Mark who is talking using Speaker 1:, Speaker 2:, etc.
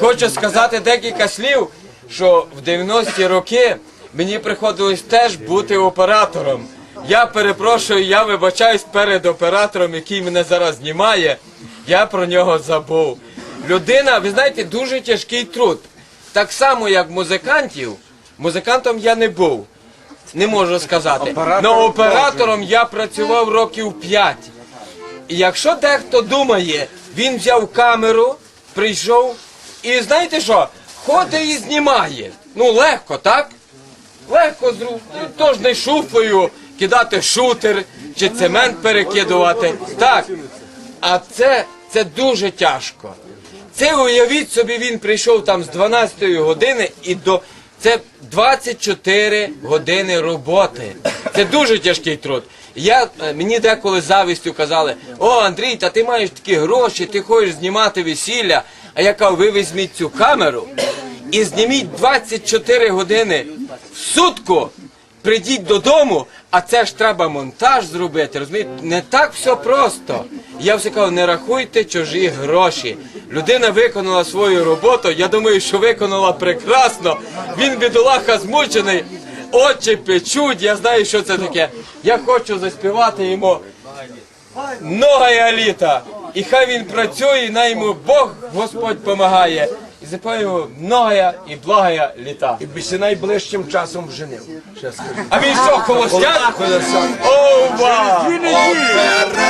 Speaker 1: хочу сказати декілька слів, що в 90-ті роки мені приходилось теж бути оператором. Я перепрошую, я вибачаюсь перед оператором, який мене зараз знімає. Я про нього забув. Людина, ви знаєте, дуже тяжкий труд. Так само, як музикантів, музикантом я не був. Не можу сказати. Но оператором я працював років 5. І якщо дехто думає, він взяв камеру, прийшов, і знаєте що, ходить і знімає. Ну легко, так? Легко з рук, тож не шуфлею кидати шутер чи цемент перекидувати. Так. А це, це дуже тяжко. Це уявіть собі, він прийшов там з 12 години і до. Це 24 години роботи. Це дуже тяжкий труд. Я, е, мені деколи завістю казали, о, Андрій, та ти маєш такі гроші, ти хочеш знімати весілля. А я кажу, ви візьміть цю камеру і зніміть 24 години в сутку. Прийдіть додому, а це ж треба монтаж зробити. Розумієте, не так все просто. Я все кажу, не рахуйте чужі гроші. Людина виконала свою роботу. Я думаю, що виконала прекрасно. Він бідолаха змучений, очі печуть. Я знаю, що це таке. Я хочу заспівати йому многая літа. І хай він працює, і най йому Бог Господь помагає. І запою многоя і благая літа.
Speaker 2: І би ще найближчим часом скажу.
Speaker 1: А він що, холостяк? Ова!
Speaker 3: Найшиє, нога